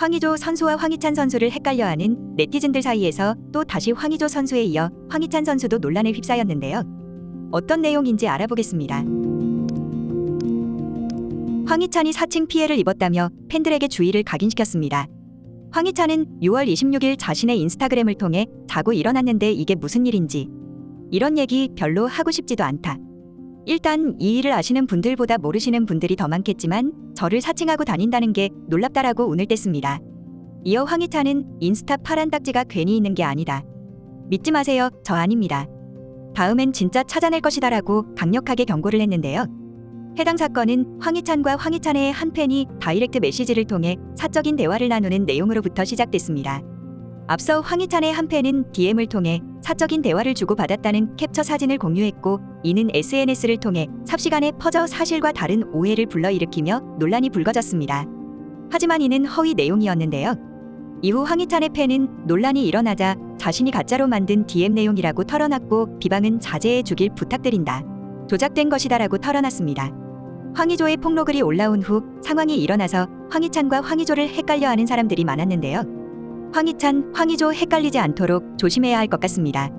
황의조 선수와 황희찬 선수를 헷갈려하는 네티즌들 사이에서 또 다시 황의조 선수에 이어 황희찬 선수도 논란에 휩싸였는데요. 어떤 내용인지 알아보겠습니다. 황희찬이 사칭 피해를 입었다며 팬들에게 주의를 각인시켰습니다. 황희찬은 6월 26일 자신의 인스타그램을 통해 자고 일어났는데 이게 무슨 일인지 이런 얘기 별로 하고 싶지도 않다. 일단 이 일을 아시는 분들보다 모르시는 분들이 더 많겠지만 저를 사칭하고 다닌다는 게 놀랍다라고 운을 뗐습니다. 이어 황희찬은 인스타 파란 딱지가 괜히 있는 게 아니다. 믿지 마세요. 저 아닙니다. 다음엔 진짜 찾아낼 것이다라고 강력하게 경고를 했는데요. 해당 사건은 황희찬과 황희찬의 한 팬이 다이렉트 메시지를 통해 사적인 대화를 나누는 내용으로부터 시작됐습니다. 앞서 황희찬의 한 팬은 DM을 통해 사적인 대화를 주고받았다는 캡처 사진을 공유했고 이는 SNS를 통해 삽시간에 퍼져 사실과 다른 오해를 불러일으키며 논란이 불거졌습니다. 하지만 이는 허위 내용이었는데요. 이후 황희찬의 팬은 논란이 일어나자 자신이 가짜로 만든 DM 내용이라고 털어놨고 비방은 자제해 주길 부탁드린다. 조작된 것이다라고 털어놨습니다. 황희조의 폭로글이 올라온 후 상황이 일어나서 황희찬과 황희조를 헷갈려하는 사람들이 많았는데요. 황희찬, 황희조 헷갈리지 않도록 조심해야 할 것 같습니다.